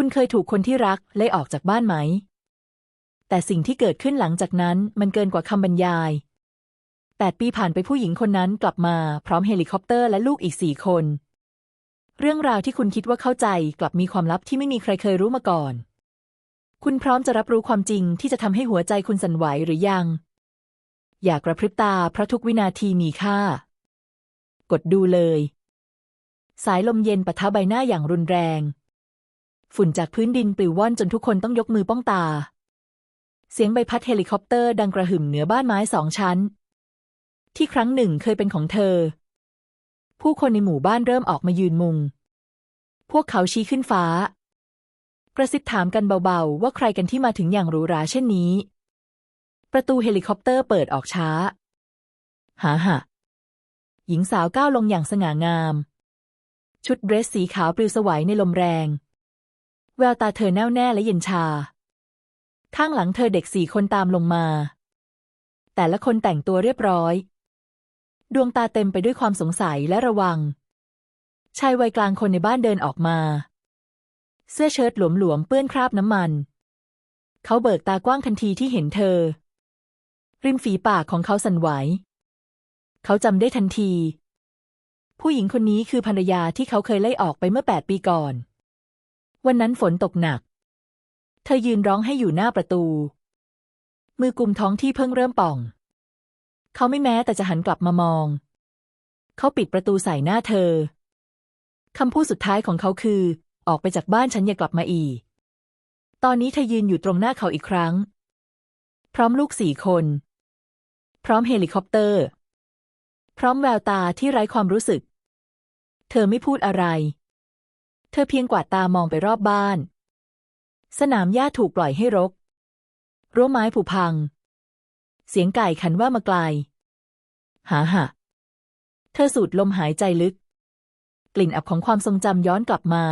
คุณเคยถูกคนที่รักไล่ออกจากบ้านไหม แต่สิ่งที่เกิดขึ้นหลังจากนั้นมันเกินกว่าคำบรรยายแปดปีผ่านไปผู้หญิงคนนั้นกลับมาพร้อมเฮลิคอปเตอร์และลูกอีกสี่คน เรื่องราวที่คุณคิดว่าเข้าใจกลับมีความลับที่ไม่มีใครเคยรู้มาก่อน คุณพร้อมจะรับรู้ความจริงที่จะทำให้หัวใจคุณสั่นไหวหรือยัง อย่ากระพริบตาเพราะทุกวินาทีมีค่า กดดูเลย สายลมเย็นปะทะใบหน้าอย่างรุนแรง ฝุ่นจากพื้นดินปลิวว่อนจนทุกคนต้องยกมือป้องตา เสียงใบพัดเฮลิคอปเตอร์ดังกระหึ่มเหนือบ้านไม้สองชั้น ที่ครั้งหนึ่งเคยเป็นของเธอ ผู้คนในหมู่บ้านเริ่มออกมายืนมุง พวกเขาชี้ขึ้นฟ้า กระซิบถามกันเบาๆ ว่าใครกันที่มาถึงอย่างหรูหราเช่นนี้ ประตูเฮลิคอปเตอร์เปิดออกช้าหาหะหญิงสาวก้าวลงอย่างสง่างาม ชุดเดรสสีขาวปลิวสวัยในลมแรง แววตาเธอแน่วแน่และเย็นชา ข้างหลังเธอเด็กสี่คนตามลงมา แต่ละคนแต่งตัวเรียบร้อย ดวงตาเต็มไปด้วยความสงสัยและระวัง ชายวัยกลางคนในบ้านเดินออกมา เสื้อเชิ้ตหลวมๆเปื้อนคราบน้ำมัน เขาเบิกตากว้างทันทีที่เห็นเธอ ริมฝีปากของเขาสั่นไหว เขาจำได้ทันที ผู้หญิงคนนี้คือภรรยาที่เขาเคยไล่ออกไปเมื่อแปดปีก่อน วันนั้นฝนตกหนัก เธอยืนร้องให้อยู่หน้าประตู มือกุมท้องที่เพิ่งเริ่มป่อง เขาไม่แม้แต่จะหันกลับมามอง เขาปิดประตูใส่หน้าเธอ คำพูดสุดท้ายของเขาคือ ออกไปจากบ้านฉันอย่ากลับมาอีก ตอนนี้เธอยืนอยู่ตรงหน้าเขาอีกครั้ง พร้อมลูกสี่คน พร้อมเฮลิคอปเตอร์ พร้อมแววตาที่ไร้ความรู้สึก เธอไม่พูดอะไร เธอเพียงกวาดตามองไปรอบบ้าน สนามหญ้าถูกปล่อยให้รก รั้วไม้ผุพัง เสียงไก่ขันว่ามาไกล หาหะ เธอสูดลมหายใจลึก กลิ่นอับของความทรงจำย้อนกลับมา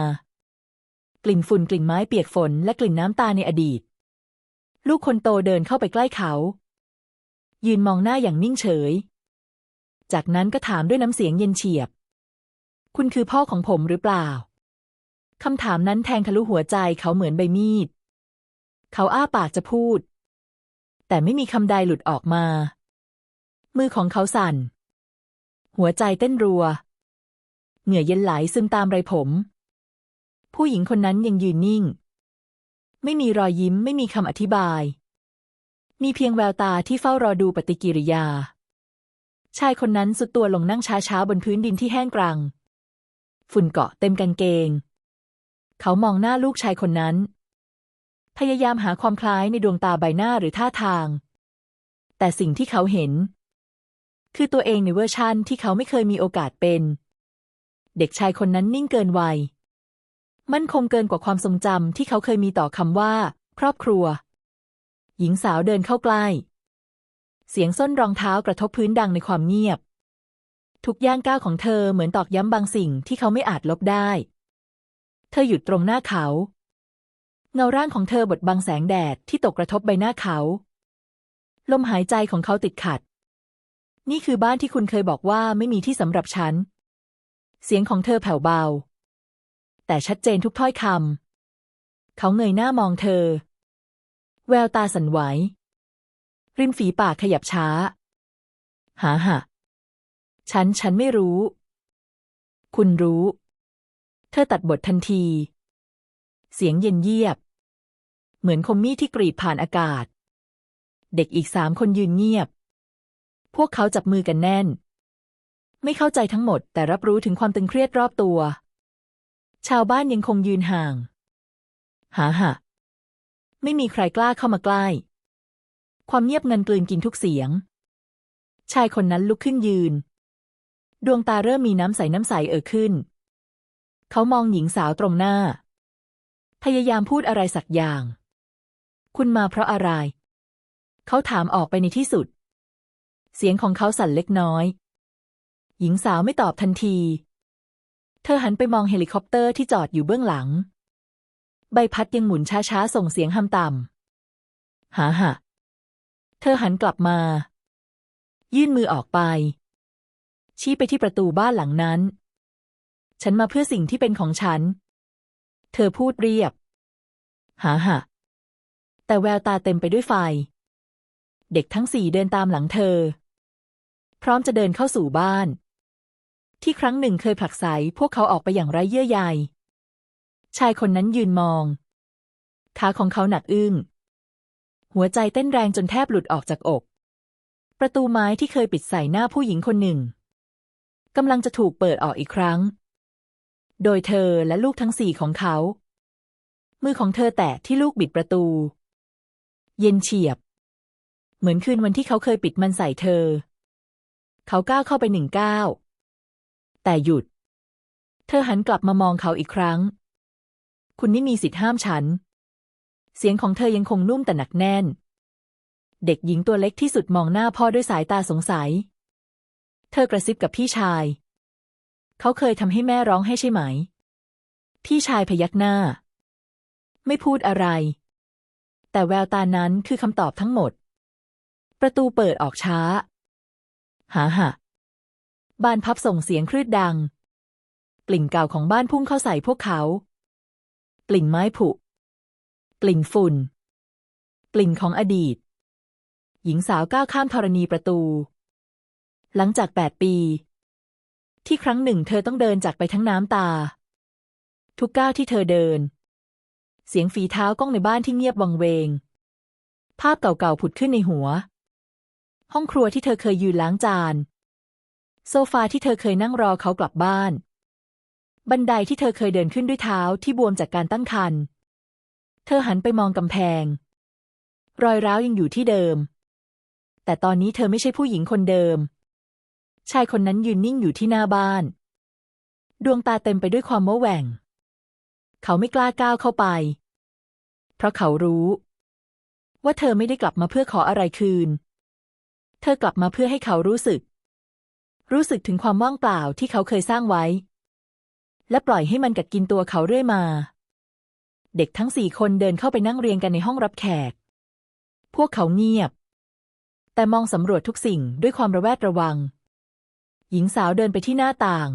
กลิ่นฝุ่นกลิ่นไม้เปียกฝนและกลิ่นน้ำตาในอดีต ลูกคนโตเดินเข้าไปใกล้เขา ยืนมองหน้าอย่างนิ่งเฉย จากนั้นก็ถามด้วยน้ำเสียงเย็นเฉียบ คุณคือพ่อของผมหรือเปล่า คำถามนั้นแทงทะลุหัวใจเขาเหมือนใบมีด เขาอ้าปากจะพูด แต่ไม่มีคำใดหลุดออกมา มือของเขาสั่น หัวใจเต้นรัว เหงื่อเย็นไหลซึมตามไรผม ผู้หญิงคนนั้นยังยืนนิ่ง ไม่มีรอยยิ้มไม่มีคำอธิบาย มีเพียงแววตาที่เฝ้ารอดูปฏิกิริยา ชายคนนั้นสุดตัวลงนั่งช้าๆบนพื้นดินที่แห้งกรัง ฝุ่นเกาะเต็มกางเกง เขามองหน้าลูกชายคนนั้น พยายามหาความคล้ายในดวงตาใบหน้าหรือท่าทาง แต่สิ่งที่เขาเห็น คือตัวเองในเวอร์ชั่นที่เขาไม่เคยมีโอกาสเป็น เด็กชายคนนั้นนิ่งเกินวัย มั่นคงเกินกว่าความทรงจำที่เขาเคยมีต่อคำว่า ครอบครัว หญิงสาวเดินเข้าใกล้ เสียงส้นรองเท้ากระทบพื้นดังในความเงียบทุกย่างก้าวของเธอเหมือนตอกย้ำบางสิ่งที่เขาไม่อาจลบได้ เธอหยุดตรงหน้าเขา เงาร่างของเธอบดบังแสงแดดที่ตกกระทบใบหน้าเขา ลมหายใจของเขาติดขัด นี่คือบ้านที่คุณเคยบอกว่าไม่มีที่สำหรับฉัน เสียงของเธอแผ่วเบา แต่ชัดเจนทุกถ้อยคำ เขาเงยหน้ามองเธอ แววตาสั่นไหว ริมฝีปากขยับช้า หาหะฉัน ฉันไม่รู้ คุณรู้ ธอตัดบททันที เสียงเย็นเยียบ เหมือนคมมีดที่กรีดผ่านอากาศ เด็กอีกสามคนยืนเงียบ พวกเขาจับมือกันแน่น ไม่เข้าใจทั้งหมด แต่รับรู้ถึงความตึงเครียดรอบตัว ชาวบ้านยังคงยืนห่าง หาหะ ไม่มีใครกล้าเข้ามาใกล้ ความเงียบเงินกลืนกินทุกเสียง ชายคนนั้นลุกขึ้นยืน ดวงตาเริ่มมีน้ำใสน้ำใสเอ่อขึ้น เขามองหญิงสาวตรงหน้า พยายามพูดอะไรสักอย่าง คุณมาเพราะอะไร เขาถามออกไปในที่สุด เสียงของเขาสั่นเล็กน้อย หญิงสาวไม่ตอบทันที เธอหันไปมองเฮลิคอปเตอร์ที่จอดอยู่เบื้องหลัง ใบพัดยังหมุนช้าๆ ส่งเสียงหำต่ำหาหะเธอหันกลับมา ยื่นมือออกไป ชี้ไปที่ประตูบ้านหลังนั้น ฉันมาเพื่อสิ่งที่เป็นของฉัน เธอพูดเรียบ หาหะแต่แววตาเต็มไปด้วยไฟ เด็กทั้งสี่เดินตามหลังเธอ พร้อมจะเดินเข้าสู่บ้าน ที่ครั้งหนึ่งเคยผลักไสพวกเขาออกไปอย่างไร้เยื่อใย ชายคนนั้นยืนมอง ขาของเขาหนักอึ้ง หัวใจเต้นแรงจนแทบหลุดออกจากอก ประตูไม้ที่เคยปิดใส่หน้าผู้หญิงคนหนึ่งกำลังจะถูกเปิดออกอีกครั้ง โดยเธอและลูกทั้งสี่ของเขา มือของเธอแตะที่ลูกบิดประตู เย็นเฉียบ เหมือนคืนวันที่เขาเคยปิดมันใส่เธอ เขาก้าวเข้าไปหนึ่งก้าวแต่หยุด เธอหันกลับมามองเขาอีกครั้ง คุณไม่มีสิทธิ์ห้ามฉัน เสียงของเธอยังคงนุ่มแต่หนักแน่น เด็กหญิงตัวเล็กที่สุดมองหน้าพ่อด้วยสายตาสงสัย เธอกระซิบกับพี่ชาย เขาเคยทำให้แม่ร้องให้ใช่ไหม พี่ชายพยักหน้า ไม่พูดอะไร แต่แววตานั้นคือคำตอบทั้งหมด ประตูเปิดออกช้า หาหะบานพับส่งเสียงครืดดังกลิ่นเก่าของบ้านพุ่งเข้าใส่พวกเขากลิ่นไม้ผุกลิ่นฝุ่นกลิ่นของอดีต หญิงสาวก้าวข้ามธรณีประตู หลังจากแปดปี ที่ครั้งหนึ่งเธอต้องเดินจากไปทั้งน้ำตา ทุกก้าวที่เธอเดิน เสียงฝีเท้าก้องในบ้านที่เงียบวังเวง ภาพเก่าๆผุดขึ้นในหัว ห้องครัวที่เธอเคยยืนล้างจาน โซฟาที่เธอเคยนั่งรอเขากลับบ้าน บันไดที่เธอเคยเดินขึ้นด้วยเท้าที่บวมจากการตั้งครรภ์เธอหันไปมองกำแพง รอยร้าวยังอยู่ที่เดิม แต่ตอนนี้เธอไม่ใช่ผู้หญิงคนเดิม ชายคนนั้นยืนนิ่งอยู่ที่หน้าบ้าน ดวงตาเต็มไปด้วยความโม้แหว่ง เขาไม่กล้าก้าวเข้าไป เพราะเขารู้ ว่าเธอไม่ได้กลับมาเพื่อขออะไรคืน เธอกลับมาเพื่อให้เขารู้สึก รู้สึกถึงความว่างเปล่าที่เขาเคยสร้างไว้ และปล่อยให้มันกัดกินตัวเขาเรื่อยมา เด็กทั้งสี่คนเดินเข้าไปนั่งเรียงกันในห้องรับแขก พวกเขาเงียบ แต่มองสำรวจทุกสิ่งด้วยความระแวดระวัง หญิงสาวเดินไปที่หน้าต่าง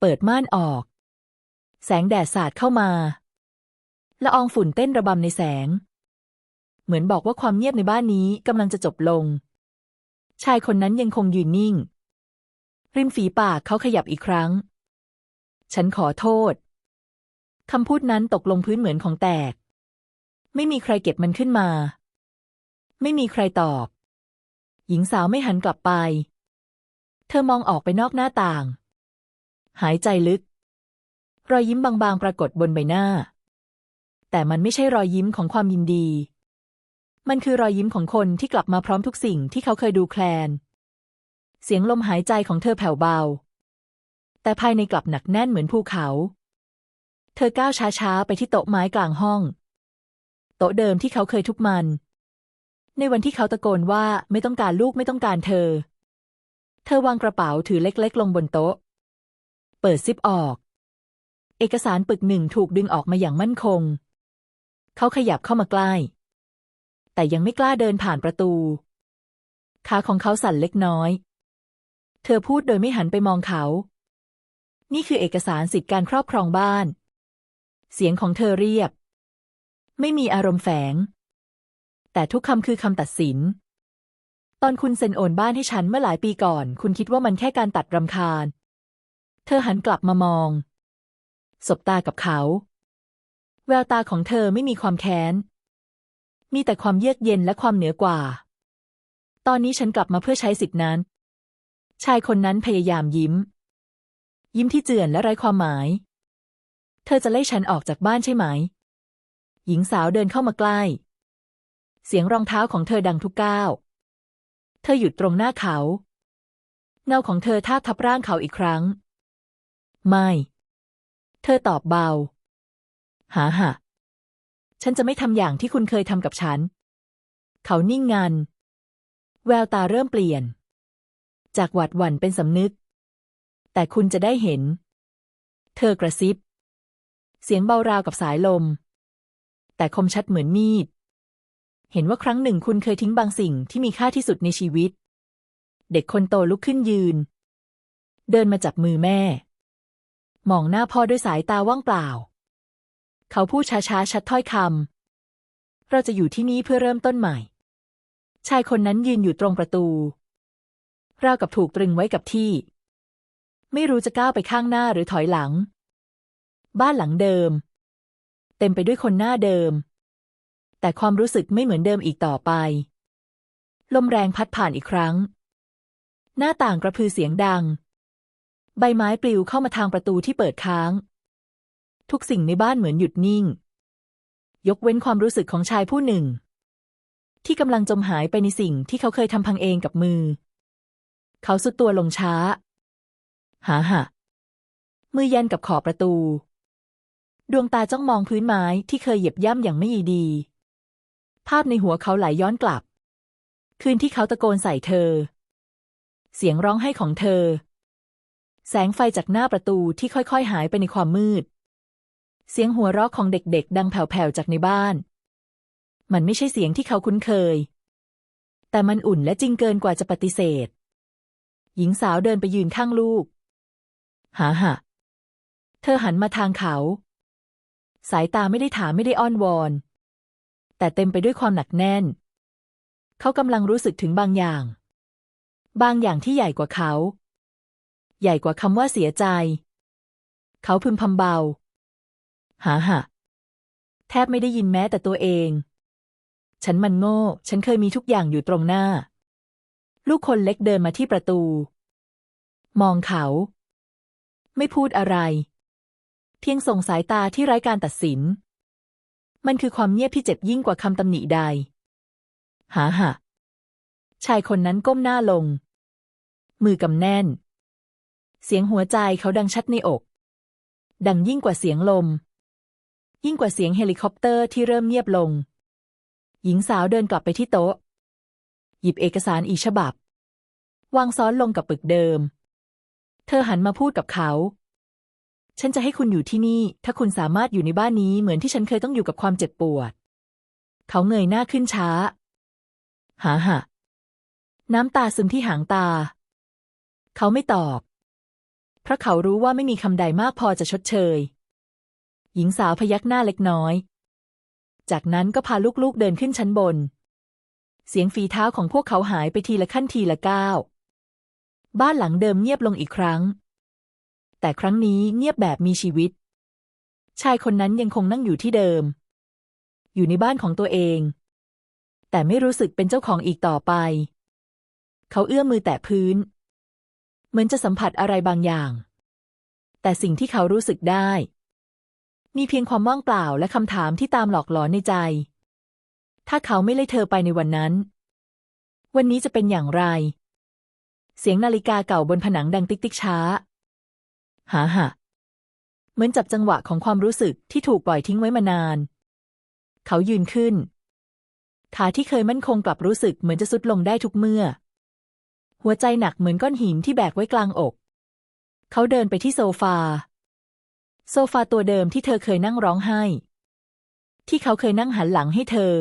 เปิดม่านออก แสงแดดสาดเข้ามา ละอองฝุ่นเต้นระบำในแสง เหมือนบอกว่าความเงียบในบ้านนี้กำลังจะจบลง ชายคนนั้นยังคงยืนนิ่ง ริมฝีปากเขาขยับอีกครั้ง ฉันขอโทษคำพูดนั้นตกลงพื้นเหมือนของแตก ไม่มีใครเก็บมันขึ้นมา ไม่มีใครตอบ หญิงสาวไม่หันกลับไป เธอมองออกไปนอกหน้าต่าง หายใจลึก รอยยิ้มบางๆ ปรากฏบนใบหน้า แต่มันไม่ใช่รอยยิ้มของความยินดี มันคือรอยยิ้มของคนที่กลับมาพร้อมทุกสิ่งที่เขาเคยดูแคลน เสียงลมหายใจของเธอแผ่วเบา แต่ภายในกลับหนักแน่นเหมือนภูเขา เธอก้าวช้าๆ ไปที่โต๊ะไม้กลางห้อง โต๊ะเดิมที่เขาเคยทุกมัน ในวันที่เขาตะโกนว่าไม่ต้องการลูกไม่ต้องการเธอ เธอวางกระเป๋าถือเล็กๆ ลงบนโต๊ะ เปิดซิปออก เอกสารปึกหนึ่งถูกดึงออกมาอย่างมั่นคง เขาขยับเข้ามาใกล้ แต่ยังไม่กล้าเดินผ่านประตู ขาของเขาสั่นเล็กน้อย เธอพูดโดยไม่หันไปมองเขา นี่คือเอกสารสิทธิการครอบครองบ้าน เสียงของเธอเรียบ ไม่มีอารมณ์แฝง แต่ทุกคำคือคำตัดสิน อนคุณเซ็นโอนบ้านให้ฉันเมื่อหลายปีก่อน คุณคิดว่ามันแค่การตัดรำคาญ เธอหันกลับมามอง สบตากับเขา แววตาของเธอไม่มีความแค้น มีแต่ความเยือกเย็นและความเหนือกว่า ตอนนี้ฉันกลับมาเพื่อใช้สิทธินั้น ชายคนนั้นพยายามยิ้ม ยิ้มที่เจือนและไร้ความหมาย เธอจะไล่ฉันออกจากบ้านใช่ไหม หญิงสาวเดินเข้ามาใกล้ เสียงรองเท้าของเธอดังทุกก้าว เธอหยุดตรงหน้าเขา เงาของเธอทาบทับร่างเขาอีกครั้ง ไม่ เธอตอบเบา หาหะฉันจะไม่ทำอย่างที่คุณเคยทำกับฉัน เขานิ่งงัน แววตาเริ่มเปลี่ยน จากหวาดหวั่นเป็นสำนึก แต่คุณจะได้เห็น เธอกระซิบ เสียงเบาราวกับสายลม แต่คมชัดเหมือนมีด เห็นว่าครั้งหนึ่งคุณเคยทิ้งบางสิ่งที่มีค่าที่สุดในชีวิต เด็กคนโตลุกขึ้นยืน เดินมาจับมือแม่ มองหน้าพ่อด้วยสายตาว่างเปล่า เขาพูดช้าๆ ชัดถ้อยคำ เราจะอยู่ที่นี่เพื่อเริ่มต้นใหม่ ชายคนนั้นยืนอยู่ตรงประตู ราวกับถูกตรึงไว้กับที่ ไม่รู้จะก้าวไปข้างหน้าหรือถอยหลัง บ้านหลังเดิม เต็มไปด้วยคนหน้าเดิม แต่ความรู้สึกไม่เหมือนเดิมอีกต่อไป ลมแรงพัดผ่านอีกครั้ง หน้าต่างกระพือเสียงดัง ใบไม้ปลิวเข้ามาทางประตูที่เปิดค้าง ทุกสิ่งในบ้านเหมือนหยุดนิ่ง ยกเว้นความรู้สึกของชายผู้หนึ่ง ที่กำลังจมหายไปในสิ่งที่เขาเคยทำพังเองกับมือ เขาสุดตัวลงช้า หาหะมือยันกับขอบประตู ดวงตาจ้องมองพื้นไม้ที่เคยเหยียบย่ำอย่างไม่ดี ภาพในหัวเขาไหลย้อนกลับ คืนที่เขาตะโกนใส่เธอ เสียงร้องไห้ของเธอ แสงไฟจากหน้าประตูที่ค่อยๆหายไปในความมืด เสียงหัวเราะของเด็กๆ ดังแผ่วๆจากในบ้าน มันไม่ใช่เสียงที่เขาคุ้นเคย แต่มันอุ่นและจริงเกินกว่าจะปฏิเสธ หญิงสาวเดินไปยืนข้างลูก หาหะเธอหันมาทางเขา สายตาไม่ได้ถามไม่ได้อ้อนวอน แต่เต็มไปด้วยความหนักแน่น เขากำลังรู้สึกถึงบางอย่าง บางอย่างที่ใหญ่กว่าเขา ใหญ่กว่าคำว่าเสียใจ เขาพึมพำเบา หาหะแทบไม่ได้ยินแม้แต่ตัวเอง ฉันมันโง่ ฉันเคยมีทุกอย่างอยู่ตรงหน้า ลูกคนเล็กเดินมาที่ประตู มองเขา ไม่พูดอะไร เพียงส่งสายตาที่ไร้การตัดสิน มันคือความเงียบที่เจ็บยิ่งกว่าคำตำหนิใดหาหะชายคนนั้นก้มหน้าลง มือกำแน่น เสียงหัวใจเขาดังชัดในอก ดังยิ่งกว่าเสียงลม ยิ่งกว่าเสียงเฮลิคอปเตอร์ที่เริ่มเงียบลง หญิงสาวเดินกลับไปที่โต๊ะ หยิบเอกสารอีกฉบับ วางซ้อนลงกับปึกเดิม เธอหันมาพูดกับเขา ฉันจะให้คุณอยู่ที่นี่ ถ้าคุณสามารถอยู่ในบ้านนี้เหมือนที่ฉันเคยต้องอยู่กับความเจ็บปวด เขาเงยหน้าขึ้นช้า หาหะน้ำตาซึมที่หางตา เขาไม่ตอบ เพราะเขารู้ว่าไม่มีคำใดมากพอจะชดเชย หญิงสาวพยักหน้าเล็กน้อย จากนั้นก็พาลูกๆเดินขึ้นชั้นบน เสียงฝีเท้าของพวกเขาหายไปทีละขั้นทีละก้าว บ้านหลังเดิมเงียบลงอีกครั้ง แต่ครั้งนี้เงียบแบบมีชีวิต ชายคนนั้นยังคงนั่งอยู่ที่เดิม อยู่ในบ้านของตัวเอง แต่ไม่รู้สึกเป็นเจ้าของอีกต่อไป เขาเอื้อมมือแตะพื้น เหมือนจะสัมผัสอะไรบางอย่าง แต่สิ่งที่เขารู้สึกได้ มีเพียงความว่างเปล่าและคำถามที่ตามหลอกหลอนในใจ ถ้าเขาไม่ไล่เธอไปในวันนั้น วันนี้จะเป็นอย่างไรเสียงนาฬิกาเก่าบนผนังดังติ๊กติ๊กช้า หาหะเหมือนจับจังหวะของความรู้สึกที่ถูกปล่อยทิ้งไว้มานาน เขายืนขึ้น ขาที่เคยมั่นคงกลับรู้สึกเหมือนจะสุดลงได้ทุกเมื่อ หัวใจหนักเหมือนก้อนหินที่แบกไว้กลางอก เขาเดินไปที่โซฟา โซฟาตัวเดิมที่เธอเคยนั่งร้องไห้ ที่เขาเคยนั่งหันหลังให้เธอ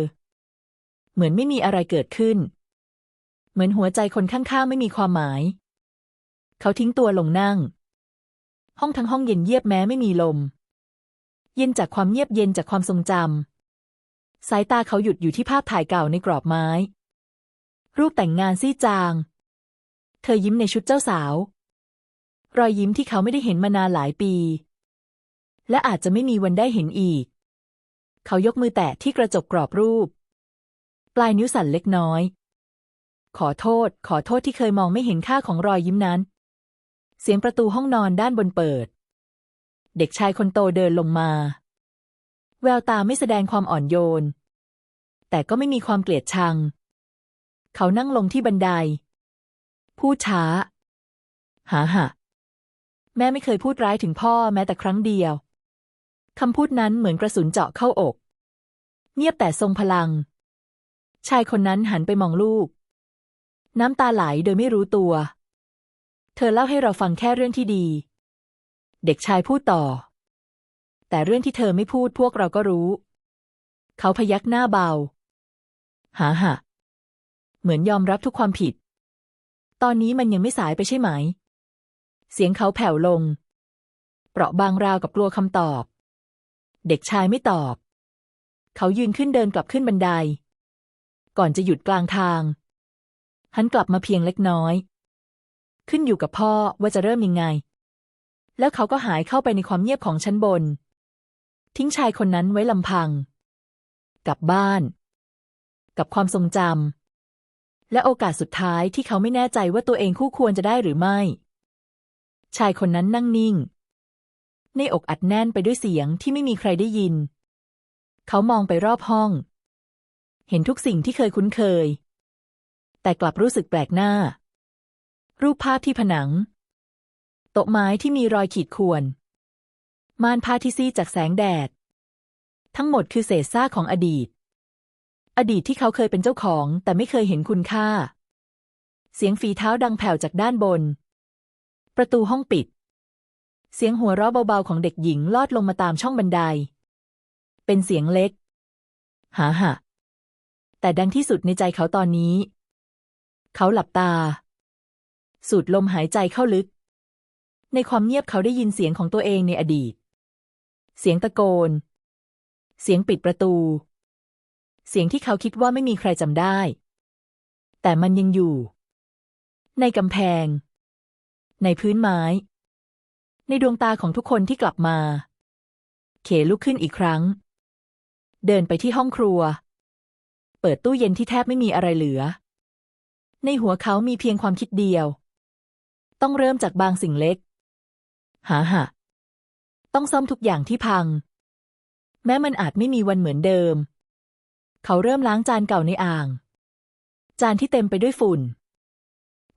เหมือนไม่มีอะไรเกิดขึ้น เหมือนหัวใจคนข้างๆไม่มีความหมาย เขาทิ้งตัวลงนั่ง ห้องทั้งห้องเย็นเยียบแม้ไม่มีลม เย็นจากความเงียบเย็นจากความทรงจำสายตาเขาหยุดอยู่ที่ภาพถ่ายเก่าในกรอบไม้ รูปแต่งงานซี่จาง เธอยิ้มในชุดเจ้าสาว รอยยิ้มที่เขาไม่ได้เห็นมานานหลายปี และอาจจะไม่มีวันได้เห็นอีก เขายกมือแตะที่กระจกกรอบรูป ปลายนิ้วสั่นเล็กน้อย ขอโทษ ขอโทษที่เคยมองไม่เห็นค่าของรอยยิ้มนั้น เสียงประตูห้องนอนด้านบนเปิด เด็กชายคนโตเดินลงมา แววตาไม่แสดงความอ่อนโยน แต่ก็ไม่มีความเกลียดชัง เขานั่งลงที่บันได พูดช้า หาหะแม่ไม่เคยพูดร้ายถึงพ่อแม้แต่ครั้งเดียว คำพูดนั้นเหมือนกระสุนเจาะเข้าอก เงียบแต่ทรงพลัง ชายคนนั้นหันไปมองลูก น้ำตาไหลโดยไม่รู้ตัว เธอเล่าให้เราฟังแค่เรื่องที่ดี เด็กชายพูดต่อ แต่เรื่องที่เธอไม่พูดพวกเราก็รู้ เขาพยักหน้าเบา หาหะ เหมือนยอมรับทุกความผิด ตอนนี้มันยังไม่สายไปใช่ไหม เสียงเขาแผ่วลง เปราะบางราวกับกลัวคำตอบ เด็กชายไม่ตอบ เขายืนขึ้นเดินกลับขึ้นบันได ก่อนจะหยุดกลางทางหันกลับมาเพียงเล็กน้อย ขึ้นอยู่กับพ่อว่าจะเริ่มยังไง แล้วเขาก็หายเข้าไปในความเงียบของชั้นบน ทิ้งชายคนนั้นไว้ลำพัง กลับบ้าน กับความทรงจำและโอกาสสุดท้ายที่เขาไม่แน่ใจว่าตัวเองคู่ควรจะได้หรือไม่ ชายคนนั้นนั่งนิ่ง ในอกอัดแน่นไปด้วยเสียงที่ไม่มีใครได้ยิน เขามองไปรอบห้อง เห็นทุกสิ่งที่เคยคุ้นเคย แต่กลับรู้สึกแปลกหน้า รูปภาพที่ผนัง โต๊ะไม้ที่มีรอยขีดข่วน ม่านผ้าที่ซีดจากแสงแดด ทั้งหมดคือเศษซากของอดีต อดีตที่เขาเคยเป็นเจ้าของแต่ไม่เคยเห็นคุณค่า เสียงฝีเท้าดังแผ่วจากด้านบน ประตูห้องปิด เสียงหัวเราะเบาๆของเด็กหญิงลอดลงมาตามช่องบันได เป็นเสียงเล็ก หาหะแต่ดังที่สุดในใจเขาตอนนี้ เขาหลับตา สูดลมหายใจเข้าลึก ในความเงียบเขาได้ยินเสียงของตัวเองในอดีต เสียงตะโกน เสียงปิดประตู เสียงที่เขาคิดว่าไม่มีใครจำได้ แต่มันยังอยู่ ในกำแพง ในพื้นไม้ ในดวงตาของทุกคนที่กลับมา เขลุกขึ้นอีกครั้ง เดินไปที่ห้องครัว เปิดตู้เย็นที่แทบไม่มีอะไรเหลือในหัวเขามีเพียงความคิดเดียว ต้องเริ่มจากบางสิ่งเล็ก หาหะ ต้องซ่อมทุกอย่างที่พัง แม้มันอาจไม่มีวันเหมือนเดิม เขาเริ่มล้างจานเก่าในอ่าง จานที่เต็มไปด้วยฝุ่น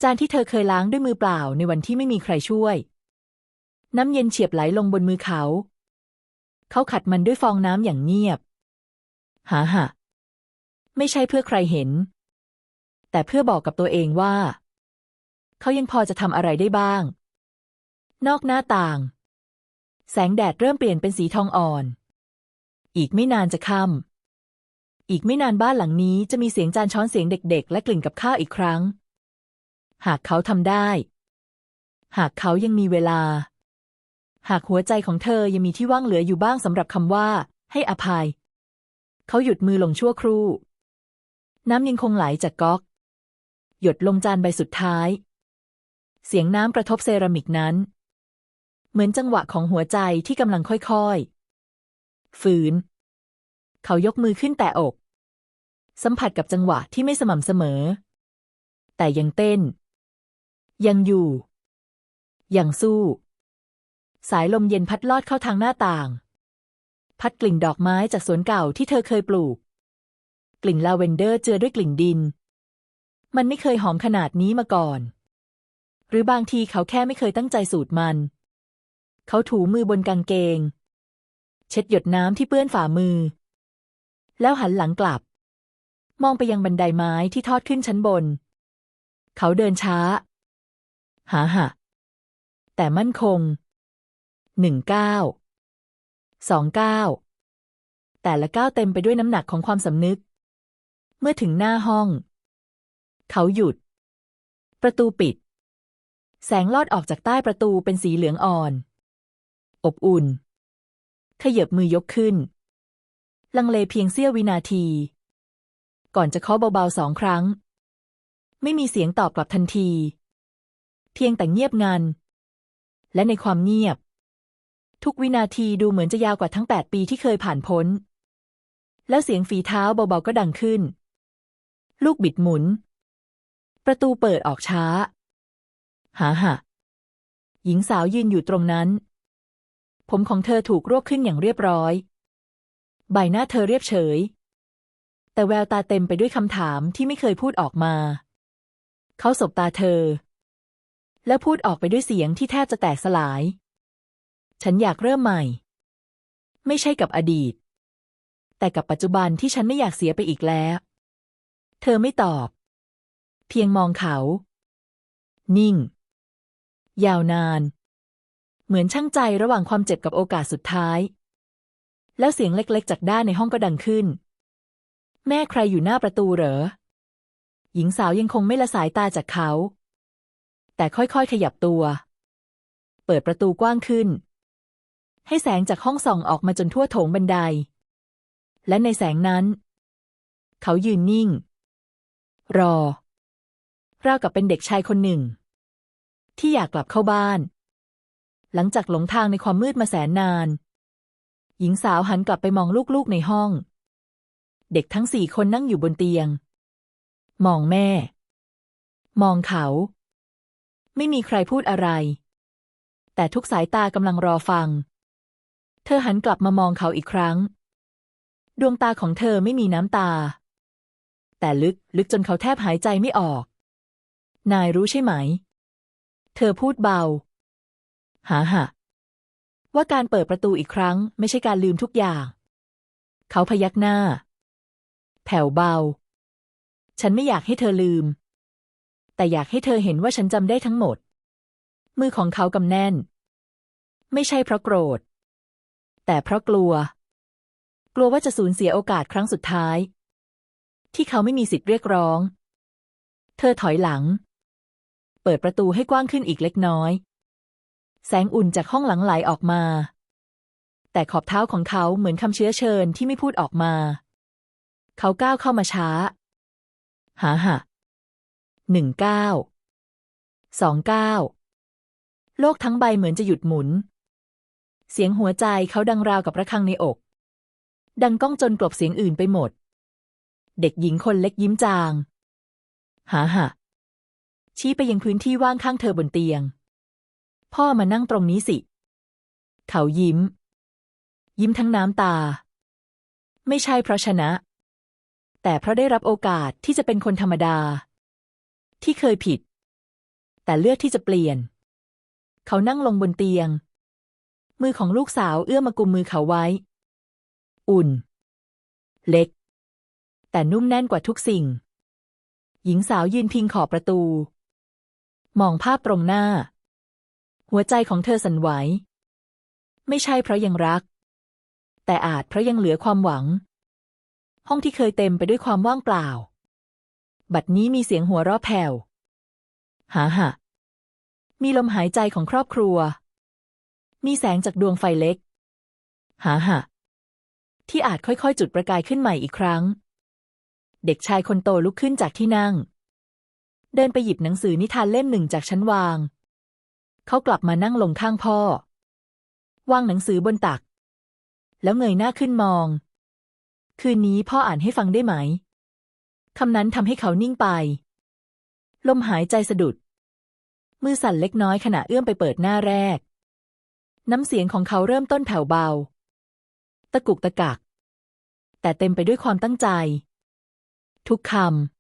จานที่เธอเคยล้างด้วยมือเปล่าในวันที่ไม่มีใครช่วย น้ำเย็นเฉียบไหลลงบนมือเขา เขาขัดมันด้วยฟองน้ำอย่างเงียบ หาหะ ไม่ใช่เพื่อใครเห็น แต่เพื่อบอกกับตัวเองว่า เขายังพอจะทำอะไรได้บ้าง นอกหน้าต่าง แสงแดดเริ่มเปลี่ยนเป็นสีทองอ่อน อีกไม่นานจะค่ำอีกไม่นานบ้านหลังนี้จะมีเสียงจานช้อนเสียงเด็ก ๆ และกลิ่นกับข้าวอีกครั้ง หากเขาทำได้ หากเขายังมีเวลา หากหัวใจของเธอยังมีที่ว่างเหลืออยู่บ้างสำหรับคำว่า ให้อภัย เขาหยุดมือลงชั่วครู่ น้ำยังคงไหลจากก๊อก หยดลงจานใบสุดท้าย เสียงน้ำกระทบเซรามิกนั้น เหมือนจังหวะของหัวใจที่กำลังค่อยๆ ฝืน เขายกมือขึ้นแต่อก สัมผัสกับจังหวะที่ไม่สม่ำเสมอ แต่ยังเต้น ยังอยู่ ยังสู้ สายลมเย็นพัดลอดเข้าทางหน้าต่าง พัดกลิ่นดอกไม้จากสวนเก่าที่เธอเคยปลูก กลิ่นลาเวนเดอร์เจือด้วยกลิ่นดิน มันไม่เคยหอมขนาดนี้มาก่อน หรือบางทีเขาแค่ไม่เคยตั้งใจสูดมัน เขาถูมือบนกางเกง เช็ดหยดน้ำที่เปื้อนฝ่ามือ แล้วหันหลังกลับ มองไปยังบันไดไม้ที่ทอดขึ้นชั้นบน เขาเดินช้า หาหะ แต่มั่นคงหนึ่งเก้าสองเก้าแต่ละก้าวเต็มไปด้วยน้ำหนักของความสำนึก เมื่อถึงหน้าห้อง เขาหยุด ประตูปิด แสงลอดออกจากใต้ประตูเป็นสีเหลืองอ่อน อบอุ่น ขยับมือยกขึ้น ลังเลเพียงเสี้ยววินาที ก่อนจะเคาะเบาๆสองครั้ง ไม่มีเสียงตอบกลับทันที เพียงแต่เงียบงัน และในความเงียบ ทุกวินาทีดูเหมือนจะยาวกว่าทั้งแปดปีที่เคยผ่านพ้น แล้วเสียงฝีเท้าเบาๆก็ดังขึ้น ลูกบิดหมุน ประตูเปิดออกช้า หาหะหญิงสาวยืนอยู่ตรงนั้น ผมของเธอถูกรวบขึ้นอย่างเรียบร้อย ใบหน้าเธอเรียบเฉย แต่แววตาเต็มไปด้วยคำถามที่ไม่เคยพูดออกมา เขาสบตาเธอ แล้วพูดออกไปด้วยเสียงที่แทบจะแตกสลาย ฉันอยากเริ่มใหม่ ไม่ใช่กับอดีต แต่กับปัจจุบันที่ฉันไม่อยากเสียไปอีกแล้ว เธอไม่ตอบ เพียงมองเขา นิ่ง ยาวนาน เหมือนช่างใจระหว่างความเจ็บกับโอกาสสุดท้าย แล้วเสียงเล็กๆ จากด้านในห้องก็ดังขึ้น แม่ใครอยู่หน้าประตูเหรอ หญิงสาวยังคงไม่ละสายตาจากเขา แต่ค่อยๆ ขยับตัว เปิดประตูกว้างขึ้น ให้แสงจากห้องส่องออกมาจนทั่วโถงบันได และในแสงนั้น เขายืนนิ่ง รอราวกับเป็นเด็กชายคนหนึ่ง ที่อยากกลับเข้าบ้าน หลังจากหลงทางในความมืดมาแสนนาน หญิงสาวหันกลับไปมองลูกๆในห้อง เด็กทั้งสี่คนนั่งอยู่บนเตียง มองแม่ มองเขา ไม่มีใครพูดอะไร แต่ทุกสายตากำลังรอฟัง เธอหันกลับมามองเขาอีกครั้ง ดวงตาของเธอไม่มีน้ำตา แต่ลึกลึกจนเขาแทบหายใจไม่ออก นายรู้ใช่ไหม เธอพูดเบา หาหะว่าการเปิดประตูอีกครั้ง ไม่ใช่การลืมทุกอย่าง เขาพยักหน้า แผ่วเบา ฉันไม่อยากให้เธอลืม แต่อยากให้เธอเห็นว่าฉันจำได้ทั้งหมด มือของเขากำแน่น ไม่ใช่เพราะโกรธ แต่เพราะกลัว กลัวว่าจะสูญเสียโอกาสครั้งสุดท้าย ที่เขาไม่มีสิทธิ์เรียกร้อง เธอถอยหลังเปิดประตูให้กว้างขึ้นอีกเล็กน้อย แสงอุ่นจากห้องหลังไหลออกมา แต่ขอบเท้าของเขาเหมือนคำเชื้อเชิญที่ไม่พูดออกมา เขาก้าวเข้ามาช้า หาหะหนึ่งเก้าสองเก้าโลกทั้งใบเหมือนจะหยุดหมุน เสียงหัวใจเขาดังราวกับระฆังในอก ดังก้องจนกลบเสียงอื่นไปหมด เด็กหญิงคนเล็กยิ้มจาง หาหะ ชี้ไปยังพื้นที่ว่างข้างเธอบนเตียง พ่อมานั่งตรงนี้สิ เขายิ้ม ยิ้มทั้งน้ำตา ไม่ใช่เพราะชนะ แต่เพราะได้รับโอกาสที่จะเป็นคนธรรมดา ที่เคยผิด แต่เลือกที่จะเปลี่ยน เขานั่งลงบนเตียง มือของลูกสาวเอื้อมมากุมมือเขาไว้ อุ่น เล็ก แต่นุ่มแน่นกว่าทุกสิ่งหญิงสาวยืนพิงขอบประตู มองภาพตรงหน้า หัวใจของเธอสั่นไหว ไม่ใช่เพราะยังรัก แต่อาจเพราะยังเหลือความหวัง ห้องที่เคยเต็มไปด้วยความว่างเปล่า บัดนี้มีเสียงหัวเราะแผ่วหาหะมีลมหายใจของครอบครัว มีแสงจากดวงไฟเล็ก หาหะที่อาจค่อยๆ จุดประกายขึ้นใหม่อีกครั้ง เด็กชายคนโตลุกขึ้นจากที่นั่ง เดินไปหยิบหนังสือนิทานเล่มหนึ่งจากชั้นวาง เขากลับมานั่งลงข้างพ่อ วางหนังสือบนตัก แล้วเงยหน้าขึ้นมอง คืนนี้พ่ออ่านให้ฟังได้ไหม คำนั้นทำให้เขานิ่งไป ลมหายใจสะดุด มือสั่นเล็กน้อยขณะเอื้อมไปเปิดหน้าแรก น้ำเสียงของเขาเริ่มต้นแผ่วเบา ตะกุกตะกัก แต่เต็มไปด้วยความตั้งใจ ทุกคำ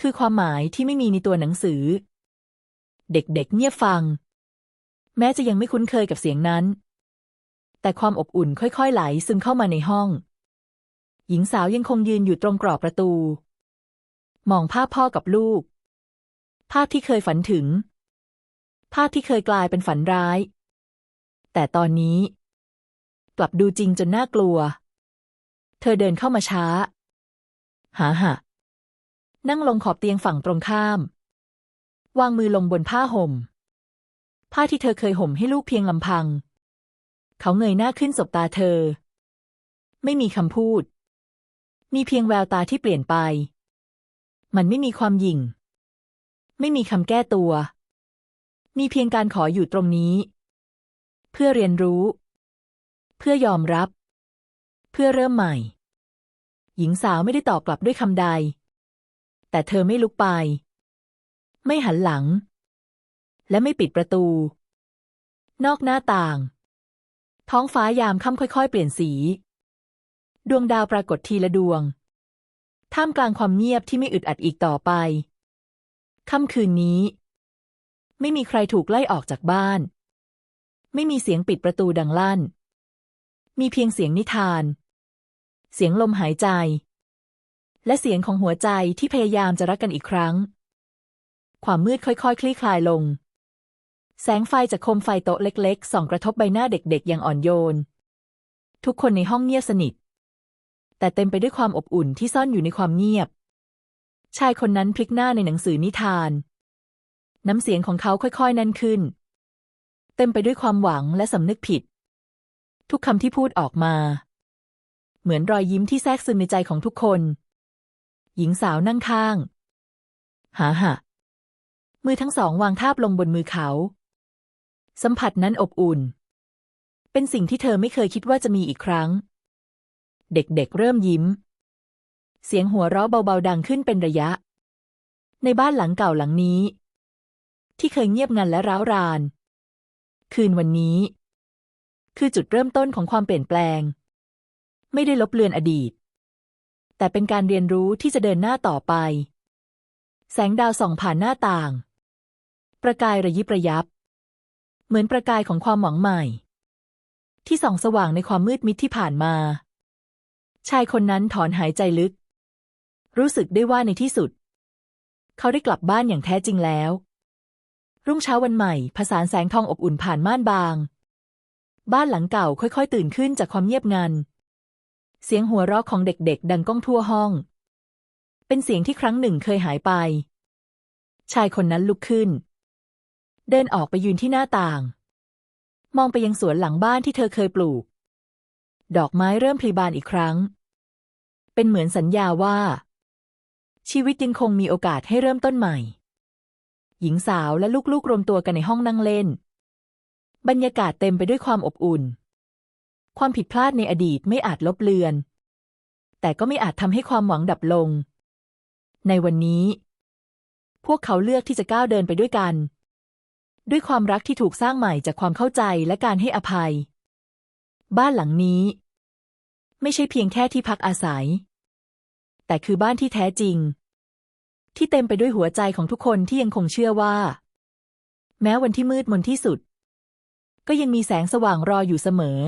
คือความหมายที่ไม่มีในตัวหนังสือ เด็กๆเงียบฟัง แม้จะยังไม่คุ้นเคยกับเสียงนั้น แต่ความอบอุ่นค่อยๆไหลซึมเข้ามาในห้อง หญิงสาวยังคงยืนอยู่ตรงกรอบประตู มองภาพพ่อกับลูก ภาพที่เคยฝันถึง ภาพที่เคยกลายเป็นฝันร้าย แต่ตอนนี้ กลับดูจริงจนน่ากลัว เธอเดินเข้ามาช้า หาหะ นั่งลงขอบเตียงฝั่งตรงข้าม วางมือลงบนผ้าห่ม ผ้าที่เธอเคยห่มให้ลูกเพียงลำพัง เขาเงยหน้าขึ้นสบตาเธอ ไม่มีคำพูด มีเพียงแววตาที่เปลี่ยนไป มันไม่มีความหยิ่ง ไม่มีคำแก้ตัว มีเพียงการขออยู่ตรงนี้ เพื่อเรียนรู้ เพื่อยอมรับ เพื่อเริ่มใหม่ หญิงสาวไม่ได้ตอบกลับด้วยคำใด แต่เธอไม่ลุกไป ไม่หันหลัง และไม่ปิดประตู นอกหน้าต่าง ท้องฟ้ายามค่ำค่อยๆ เปลี่ยนสี ดวงดาวปรากฏทีละดวง ท่ามกลางความเงียบที่ไม่อึดอัดอีกต่อไป ค่ำคืนนี้ ไม่มีใครถูกไล่ออกจากบ้าน ไม่มีเสียงปิดประตูดังลั่น มีเพียงเสียงนิทาน เสียงลมหายใจ และเสียงของหัวใจที่พยายามจะรักกันอีกครั้ง ความมืดค่อยๆคลี่คลายลง แสงไฟจากโคมไฟโต๊ะเล็กๆส่องกระทบใบหน้าเด็กๆอย่างอ่อนโยน ทุกคนในห้องเงียบสนิท แต่เต็มไปด้วยความอบอุ่นที่ซ่อนอยู่ในความเงียบ ชายคนนั้นพลิกหน้าในหนังสือนิทาน น้ำเสียงของเขาค่อยๆแน่นขึ้น เต็มไปด้วยความหวังและสำนึกผิด ทุกคำที่พูดออกมา เหมือนรอยยิ้มที่แทรกซึมในใจของทุกคน หญิงสาวนั่งข้าง หาหะ มือทั้งสองวางทาบลงบนมือเขา สัมผัสนั้นอบอุ่น เป็นสิ่งที่เธอไม่เคยคิดว่าจะมีอีกครั้ง เด็กๆเเริ่มยิ้ม เสียงหัวเราะเบาๆดังขึ้นเป็นระยะ ในบ้านหลังเก่าหลังนี้ ที่เคยเงียบงันและร้าวราน คืนวันนี้ คือจุดเริ่มต้นของความเปลี่ยนแปลง ไม่ได้ลบเลือนอดีต แต่เป็นการเรียนรู้ที่จะเดินหน้าต่อไป แสงดาวส่องผ่านหน้าต่าง ประกายระยิบระยับ เหมือนประกายของความหวังใหม่ ที่ส่องสว่างในความมืดมิดที่ผ่านมา ชายคนนั้นถอนหายใจลึก รู้สึกได้ว่าในที่สุด เขาได้กลับบ้านอย่างแท้จริงแล้ว รุ่งเช้าวันใหม่ ผสานแสงทองอบอุ่นผ่านม่านบาง บ้านหลังเก่าค่อย ๆ ตื่นขึ้นจากความเงียบงัน เสียงหัวเราะของเด็กๆ ดังก้องทั่วห้อง เป็นเสียงที่ครั้งหนึ่งเคยหายไป ชายคนนั้นลุกขึ้น เดินออกไปยืนที่หน้าต่าง มองไปยังสวนหลังบ้านที่เธอเคยปลูก ดอกไม้เริ่มพลีบานอีกครั้ง เป็นเหมือนสัญญาว่า ชีวิตยังคงมีโอกาสให้เริ่มต้นใหม่ หญิงสาวและลูกๆรวมตัวกันในห้องนั่งเล่น บรรยากาศเต็มไปด้วยความอบอุ่น ความผิดพลาดในอดีตไม่อาจลบเลือน แต่ก็ไม่อาจทำให้ความหวังดับลง ในวันนี้ พวกเขาเลือกที่จะก้าวเดินไปด้วยกัน ด้วยความรักที่ถูกสร้างใหม่จากความเข้าใจและการให้อภัย บ้านหลังนี้ ไม่ใช่เพียงแค่ที่พักอาศัย แต่คือบ้านที่แท้จริง ที่เต็มไปด้วยหัวใจของทุกคนที่ยังคงเชื่อว่า แม้วันที่มืดมนที่สุดก็ยังมีแสงสว่างรออยู่เสมอ